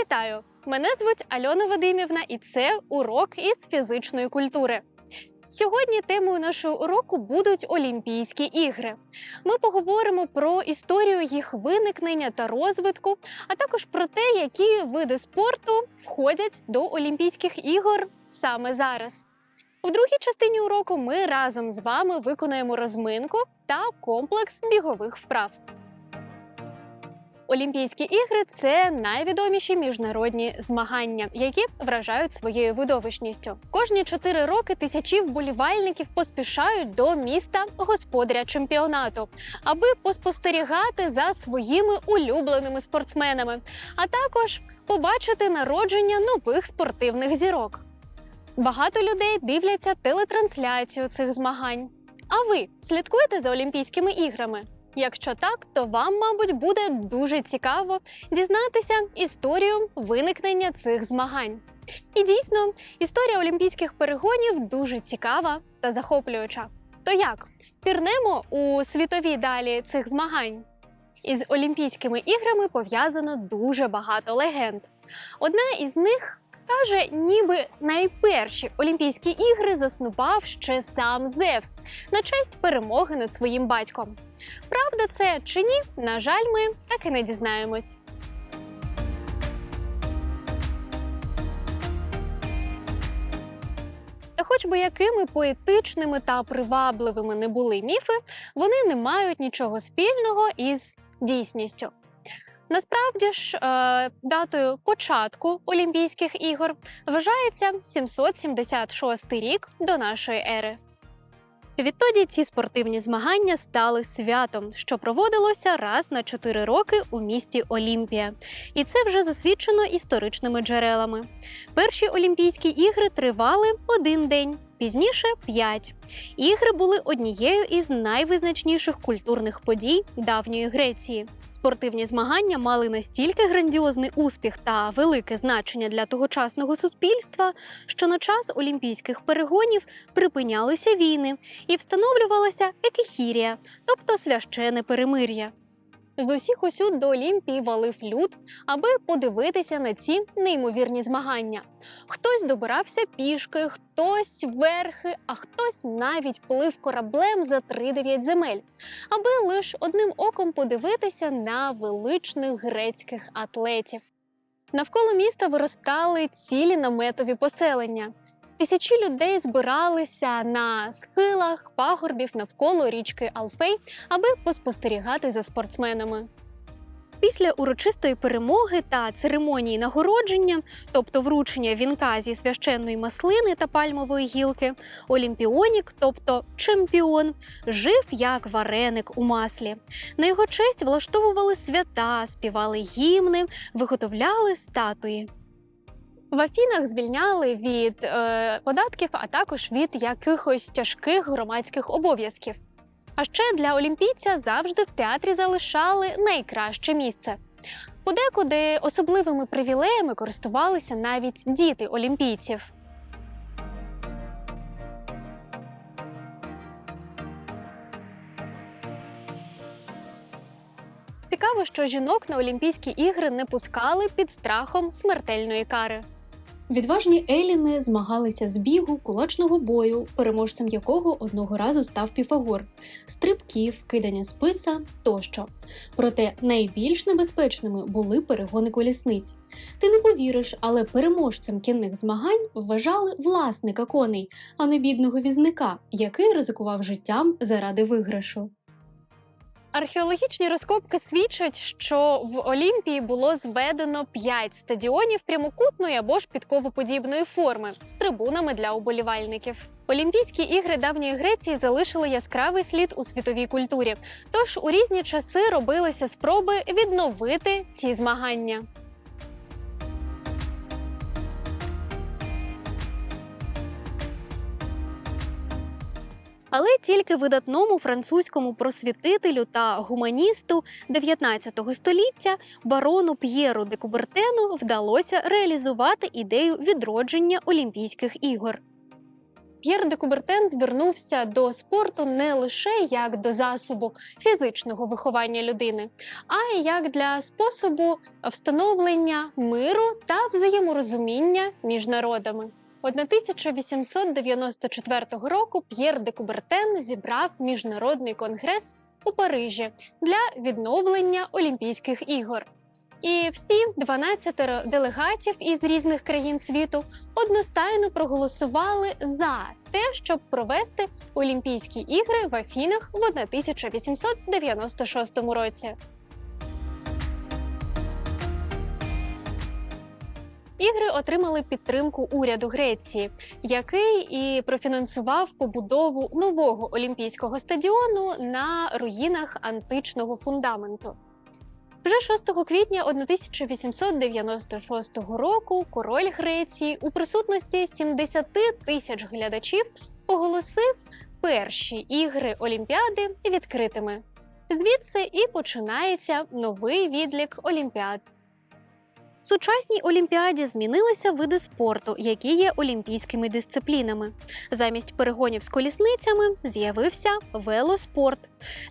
Вітаю! Мене звуть Альона Вадимівна, і це урок із фізичної культури. Сьогодні темою нашого уроку будуть Олімпійські ігри. Ми поговоримо про історію їх виникнення та розвитку, а також про те, які види спорту входять до Олімпійських ігор саме зараз. В другій частині уроку ми разом з вами виконаємо розминку та комплекс бігових вправ. Олімпійські ігри це найвідоміші міжнародні змагання, які вражають своєю видовищністю. Кожні чотири роки тисячі вболівальників поспішають до міста господаря чемпіонату, аби поспостерігати за своїми улюбленими спортсменами, а також побачити народження нових спортивних зірок. Багато людей дивляться телетрансляцію цих змагань. А ви слідкуєте за Олімпійськими іграми? Якщо так, то вам, мабуть, буде дуже цікаво дізнатися історію виникнення цих змагань. І дійсно, історія олімпійських перегонів дуже цікава та захоплююча. То як пірнемо у світові далі цих змагань? Із Олімпійськими іграми пов'язано дуже багато легенд. Одна із них каже, ніби найперші Олімпійські ігри заснував ще сам Зевс на честь перемоги над своїм батьком. Правда це чи ні? На жаль, ми так і не дізнаємось. Та хоч би якими поетичними та привабливими не були міфи, вони не мають нічого спільного із дійсністю. Насправді ж, е, датою початку Олімпійських ігор вважається 776 рік до нашої ери. Відтоді ці спортивні змагання стали святом, що проводилося раз на 4 роки у місті Олімпія. І це вже засвідчено історичними джерелами. Перші Олімпійські ігри тривали один день, пізніше п'ять. Ігри були однією із найвизначніших культурних подій давньої Греції. Спортивні змагання мали настільки грандіозний успіх та велике значення для тогочасного суспільства, що на час олімпійських перегонів припинялися війни і встановлювалася екихірія, тобто священе перемир'я. З усіх усюд до Олімпії валив люд, аби подивитися на ці неймовірні змагання. Хтось добирався пішки, хтось верхи, а хтось навіть плив кораблем за 3-9 земель, аби лише одним оком подивитися на величних грецьких атлетів. Навколо міста виростали цілі наметові поселення. Тисячі людей збиралися на схилах пагорбів навколо річки Алфей, аби поспостерігати за спортсменами. Після урочистої перемоги та церемонії нагородження, тобто вручення вінка зі священної маслини та пальмової гілки, олімпіонік, тобто чемпіон, жив як вареник у маслі. На його честь влаштовували свята, співали гімни, виготовляли статуї. В Афінах звільняли від е, податків, а також від якихось тяжких громадських обов'язків. А ще для олімпійця завжди в театрі залишали найкраще місце. Подекуди особливими привілеями користувалися навіть діти олімпійців. Цікаво, що жінок на Олімпійські ігри не пускали під страхом смертельної кари. Відважні еліни змагалися з бігу, кулачного бою, переможцем якого одного разу став Піфагор, стрибків, кидання списа тощо. Проте найбільш небезпечними були перегони колісниць. Ти не повіриш, але переможцем кінних змагань вважали власника коней, а не бідного візника, який ризикував життям заради виграшу. Археологічні розкопки свідчать, що в Олімпії було зведено 5 стадіонів прямокутної або ж підковоподібної форми з трибунами для уболівальників. Олімпійські ігри давньої Греції залишили яскравий слід у світовій культурі. Тож у різні часи робилися спроби відновити ці змагання. Але тільки видатному французькому просвітителю та гуманісту 19 століття барону П'єру де Кубертену вдалося реалізувати ідею відродження Олімпійських ігор. П'єр де Кубертен звернувся до спорту не лише як до засобу фізичного виховання людини, а й як для способу встановлення миру та взаєморозуміння між народами. 1894 року П'єр де Кубертен зібрав міжнародний конгрес у Парижі для відновлення Олімпійських ігор. І всі 12 делегатів із різних країн світу одностайно проголосували за те, щоб провести Олімпійські ігри в Афінах в 1896 році. Ігри отримали підтримку уряду Греції, який і профінансував побудову нового олімпійського стадіону на руїнах античного фундаменту. Вже 6 квітня 1896 року король Греції у присутності 70 тисяч глядачів оголосив перші ігри Олімпіади відкритими. Звідси і починається новий відлік Олімпіад. Сучасній олімпіаді змінилися види спорту, які є олімпійськими дисциплінами. Замість перегонів з колісницями з'явився велоспорт.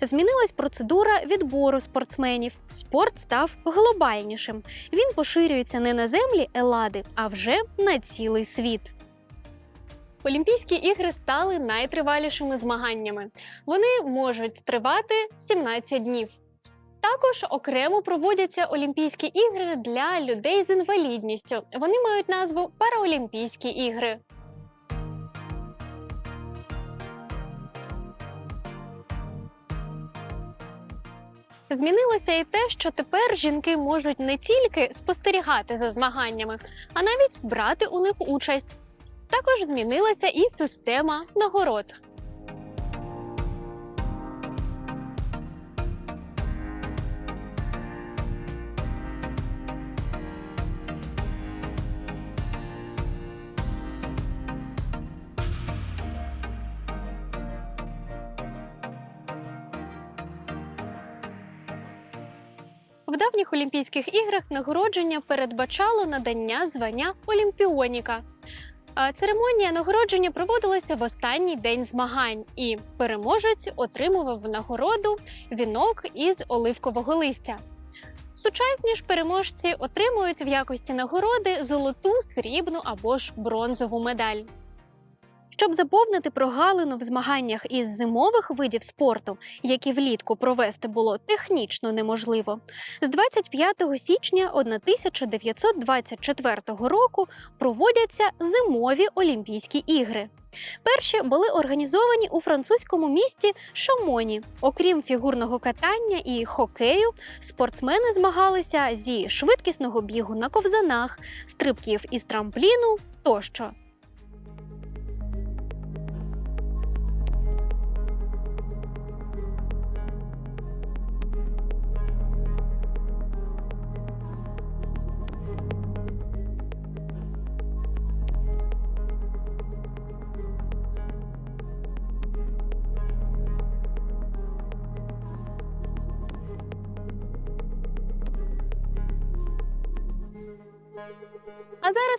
Змінилась процедура відбору спортсменів. Спорт став глобальнішим. Він поширюється не на землі Елади, а вже на цілий світ. Олімпійські ігри стали найтривалішими змаганнями. Вони можуть тривати 17 днів. Також окремо проводяться Олімпійські ігри для людей з інвалідністю. Вони мають назву Параолімпійські ігри. Змінилося і те, що тепер жінки можуть не тільки спостерігати за змаганнями, а навіть брати у них участь. Також змінилася і система нагород. В давніх Олімпійських іграх нагородження передбачало надання звання Олімпіоніка. Церемонія нагородження проводилася в останній день змагань, і переможець отримував нагороду вінок із оливкового листя. Сучасні ж переможці отримують в якості нагороди золоту, срібну або ж бронзову медаль. Щоб заповнити прогалину в змаганнях із зимових видів спорту, які влітку провести було технічно неможливо, з 25 січня 1924 року проводяться зимові Олімпійські ігри. Перші були організовані у французькому місті Шамоні. Окрім фігурного катання і хокею, спортсмени змагалися зі швидкісного бігу на ковзанах, стрибків із трампліну тощо.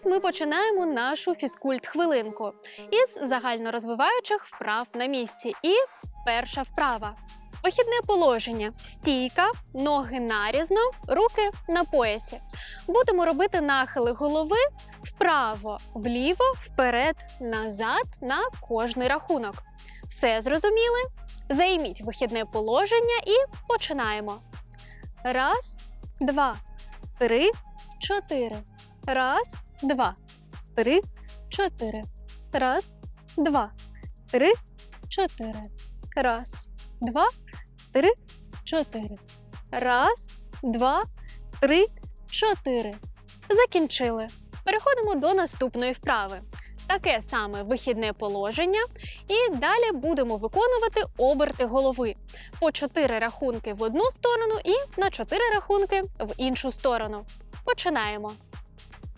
А ми починаємо нашу фізкульт-хвилинку із загальнорозвиваючих вправ на місці. І перша вправа. Вихідне положення: стійка, ноги нарізно, руки на поясі. Будемо робити нахили голови вправо, вліво, вперед, назад на кожний рахунок. Все зрозуміли? Займіть вихідне положення і починаємо. Раз, два, три, чотири. Раз, два, три, чотири. Раз, два, три, чотири. Раз, два, три, чотири. Раз, два, три, чотири. Закінчили. Переходимо до наступної вправи. Таке саме вихідне положення, і далі будемо виконувати оберти голови по чотири рахунки в одну сторону і на чотири рахунки в іншу сторону. Починаємо.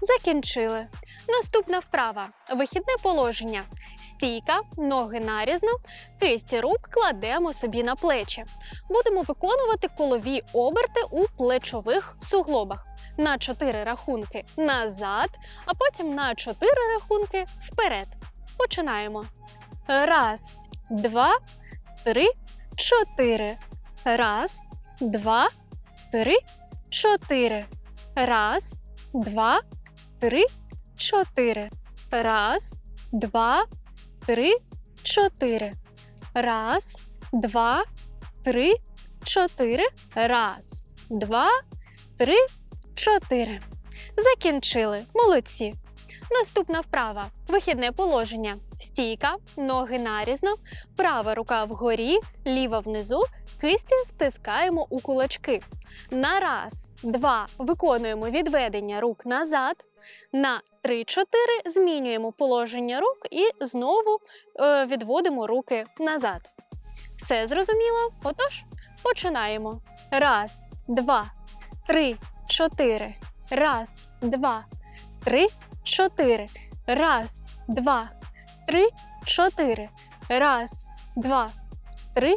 Закінчили. Наступна вправа. Вихідне положення. Стійка, ноги нарізно, кисті рук кладемо собі на плечі. Будемо виконувати колові оберти у плечових суглобах. На 4 рахунки назад, а потім на 4 рахунки вперед. Починаємо. Раз, два, три, чотири. Раз, два, три, чотири. Раз, два, три, чотири. Раз, два, три, чотири. Раз, два, три, чотири. Раз, два, три, чотири. Закінчили. Молодці. Наступна вправа. Вихідне положення. Стійка, ноги нарізно, права рука вгорі, ліва внизу, кисті стискаємо у кулачки. На раз, два виконуємо відведення рук назад. На 3-4 змінюємо положення рук і знову е, відводимо руки назад. Все зрозуміло? Отож, починаємо. Раз, два, три, чотири. Раз, два, три, чотири. Раз, два, три, чотири. Раз, два, три,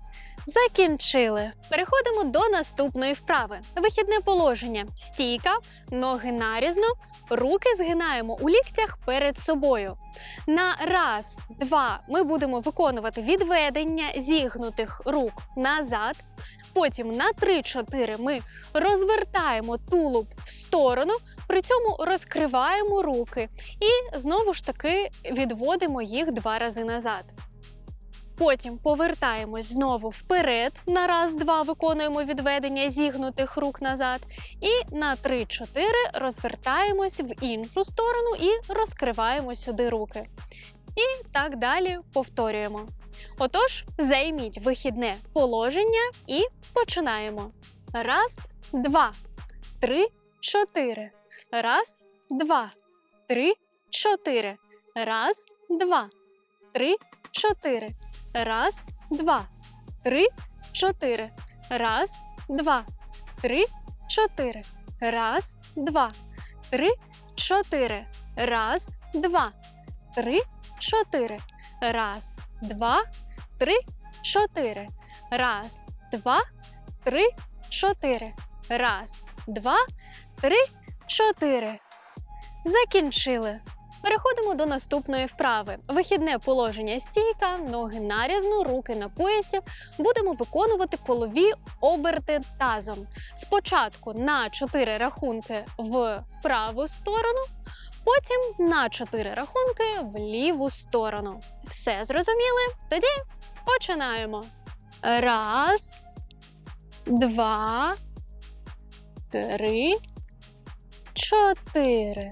Закінчили. Переходимо до наступної вправи. Вихідне положення. Стійка, ноги нарізно, руки згинаємо у ліктях перед собою. На раз, два ми будемо виконувати відведення зігнутих рук назад. Потім на 3-4 ми розвертаємо тулуб в сторону, при цьому розкриваємо руки і знову ж таки відводимо їх два рази назад. Потім повертаємось знову вперед. На раз-два виконуємо відведення зігнутих рук назад. І на 3-4 розвертаємось в іншу сторону і розкриваємо сюди руки. І так далі повторюємо. Отож, займіть вихідне положення і починаємо. Раз, два, три, чотири. Раз, два, три, чотири. Раз, два, три, чотири. Раз, два, три, чотири. Раз, два, три, чотири. Раз, два, три, чотири. Раз, два, три, чотири. Раз, два, три, чотири. Раз, два, три, чотири. Раз, два, три, чотири. Закінчили. Переходимо до наступної вправи. Вихідне положення стійка, ноги нарізно, руки на поясі. Будемо виконувати колові оберти тазом. Спочатку на 4 рахунки в праву сторону, потім на 4 рахунки в ліву сторону. Все зрозуміли? Тоді починаємо. Раз, два, три, чотири.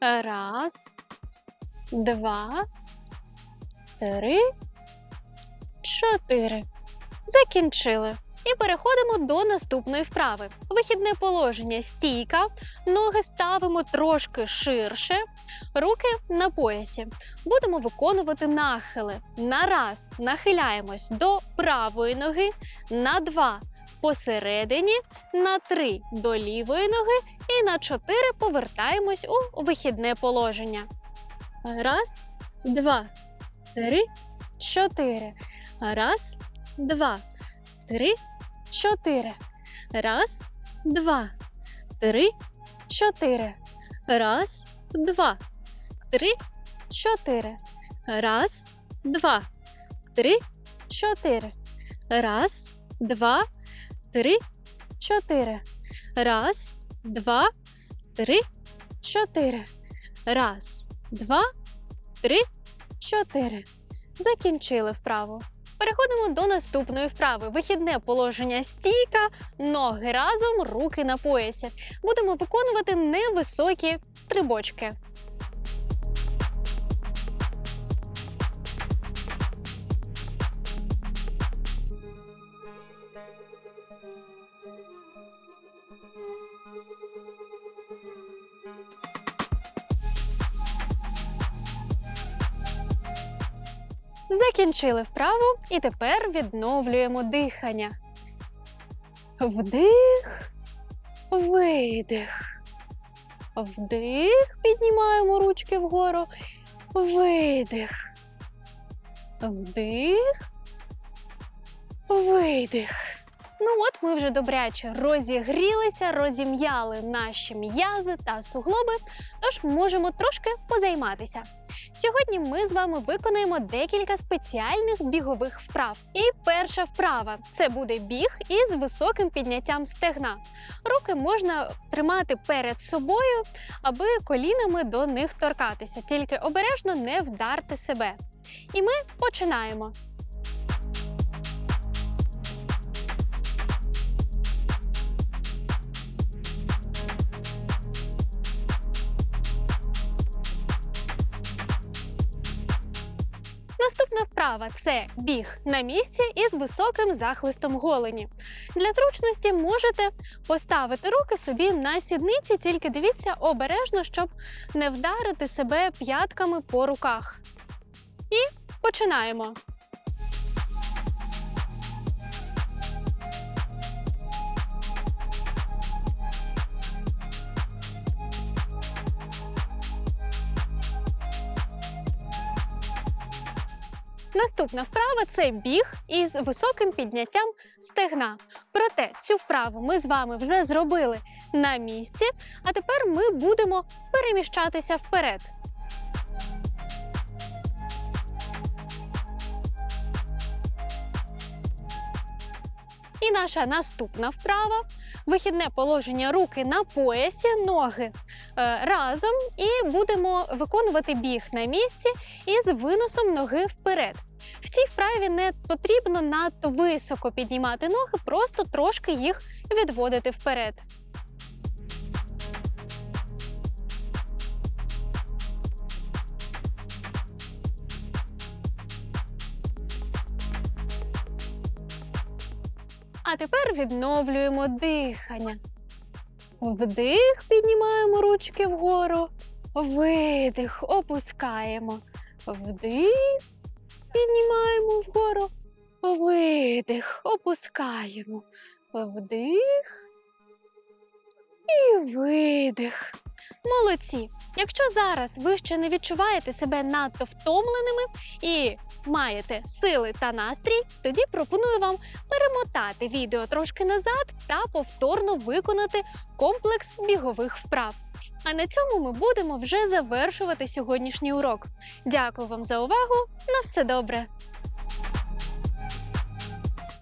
Раз, два, три, чотири. Закінчили. І переходимо до наступної вправи. Вихідне положення стійка. Ноги ставимо трошки ширше, руки на поясі. Будемо виконувати нахили. На раз нахиляємось до правої ноги, на два посередині, на три до лівої ноги і на чотири повертаємось у вихідне положення. Раз, два, три, чотири. Раз, два, три, чотири. Раз, два, три, чотири. Раз, два, три, чотири. Раз, два, три, чотири. Раз, два, три, чотири. Раз, два, три, чотири. Раз, два, три, чотири. Закінчили вправу. Переходимо до наступної вправи. Вихідне положення стійка, ноги разом, руки на поясі. Будемо виконувати невисокі стрибочки. Закінчили вправу і тепер відновлюємо дихання. Вдих, видих. Вдих, піднімаємо ручки вгору. Видих. Вдих. Видих. Ну от ми вже добряче розігрілися, розім'яли наші м'язи та суглоби, тож можемо трошки позайматися. Сьогодні ми з вами виконаємо декілька спеціальних бігових вправ. І перша вправа це буде біг із високим підняттям стегна. Руки можна тримати перед собою, аби колінами до них торкатися, тільки обережно не вдарте себе. І ми починаємо. Наступна вправа це біг на місці із високим захлистом голені. Для зручності можете поставити руки собі на сідниці, тільки дивіться обережно, щоб не вдарити себе п'ятками по руках. І починаємо. Наступна вправа це біг із високим підняттям стегна. Проте цю вправу ми з вами вже зробили на місці, а тепер ми будемо переміщатися вперед. І наша наступна вправа вихідне положення руки на поясі, ноги е, разом, і будемо виконувати біг на місці із виносом ноги вперед. В цій вправі не потрібно надто високо піднімати ноги, просто трошки їх відводити вперед. А тепер відновлюємо дихання. Вдих, піднімаємо ручки вгору. Видих, опускаємо. Вдих, піднімаємо вгору. Видих, опускаємо. Вдих і видих. Молодці! Якщо зараз ви ще не відчуваєте себе надто втомленими і маєте сили та настрій, тоді пропоную вам перемотати відео трошки назад та повторно виконати комплекс бігових вправ. А на цьому ми будемо вже завершувати сьогоднішній урок. Дякую вам за увагу. На все добре!